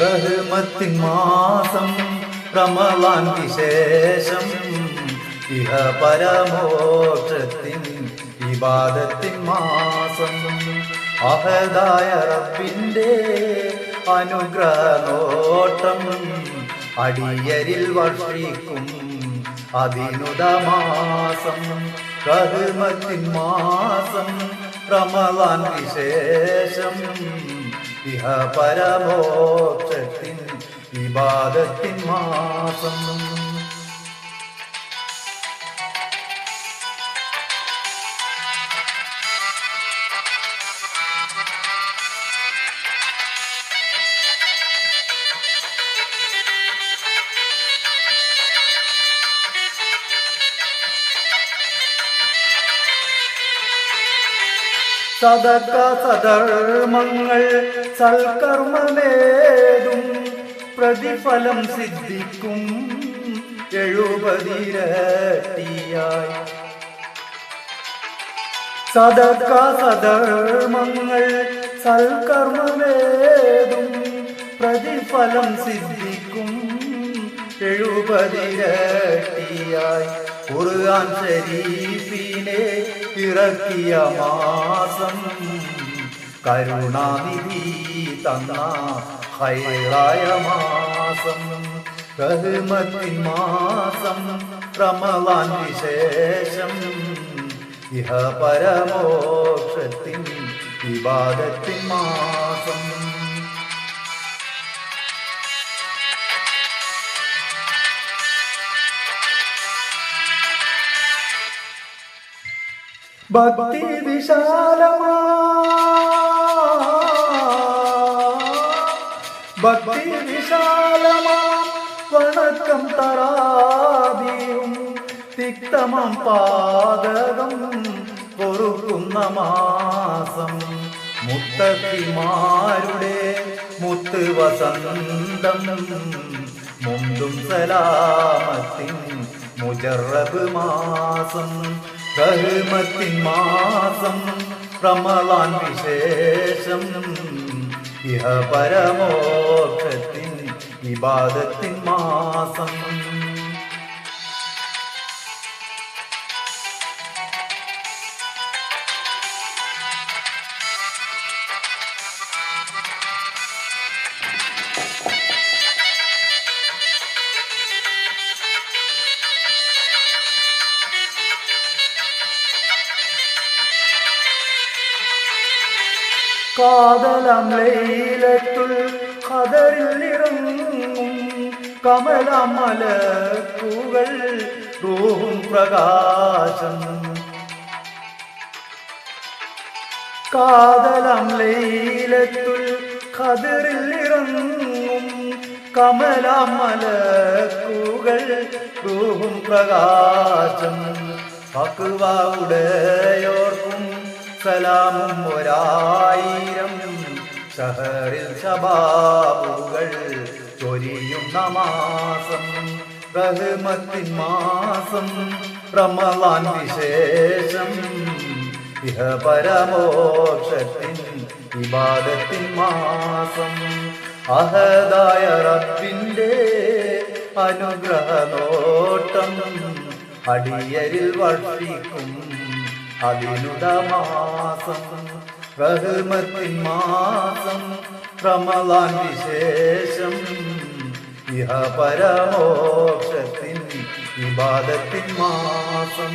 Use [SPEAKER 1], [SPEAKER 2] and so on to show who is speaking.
[SPEAKER 1] റഹ്മത്തിൻ മാസം റമലാൻ വിശേഷം. ഇഹ പരമോക്ഷത്തിൻ വിവാദത്തിൻ മാസം. അഹദായ റബ്ബിന്റെ അനുഗ്രഹനോട്ടം അടിയരിൽ വർഷിക്കും അതിനുദമാസം റഹ്മത്തിൻ മാസം റമലാൻ വിശേഷം. ഇഹ പരമോക്ഷത്തിൻ വിവാദത്തിൻ മാസം സദക സധർമ്മങ്ങൾ സൽക്കർമ്മമേതും പ്രതിഫലം സിദ്ധിക്കും എഴുപതിരട്ടിയായി. സദക സധർമ്മങ്ങൾ സൽക്കർമ്മമേതും പ്രതിഫലം സിദ്ധിക്കും എഴുപതിരട്ടിയായി. ഖുർആൻ ശരീഫിനെ ഇറക്കിയ മാസം കരുണാനിധി തന്ന ഹൈറായ മാസം റഹ്മത്തിൻ മാസം റമലാൻ വിശേഷം ഇഹ പരമോക്ഷത്തിൻ വിവാദത്തിൻ മാസം. ഭക്തി വിശാലമാ ഭക്തി വിശാലമാ വണക്കം തിക്തമം പാദകം പൊറുക്കുന്ന മാസം. മുത്തത്തിമാരുടെ മുത്ത് വസന്തം മുന്തും സലാമത്തിൻ മുജറബ് മാസം. റഹ്മത്തിൻ മാസം റമലാൻ വിശേഷം. ഇഹ പരമോക്ഷത്തിൻ വിവാദത്തിൻ മാസം. കാതലം ലൈലത്തുൽ ഖദറിൽ ഇറങ്ങും കമലമല മലക്കുകൾ റൂഹും പ്രകാശം. കാതലം ലൈലത്തുൽ ഖദറിൽ ഇറങ്ങും കമലമല മലക്കുകൾ റൂഹും പ്രകാശം പക്വാവുടെയോർക്കും സലാമും ഒരായിരം ഷഹറിൽ ശബാബുകൾ ചൊരിയും നമാസം റഹ്മത്തിൻ മാസം റമലാൻ വിശേഷം ഇഹ പരമോക്ഷത്തിൻ വിവാദത്തിൻ മാസം. അഹദായ റബ്ബിന്റെ അനുഗ്രഹനോട്ടം അടിയരിൽ വർഷിക്കും അതിനുദമാസം റഹ്മത്തിൻ മാസം റമലാൻ വിശേഷം ഇഹ പരമോക്ഷത്തിൻ വിവാദത്തിൻ മാസം.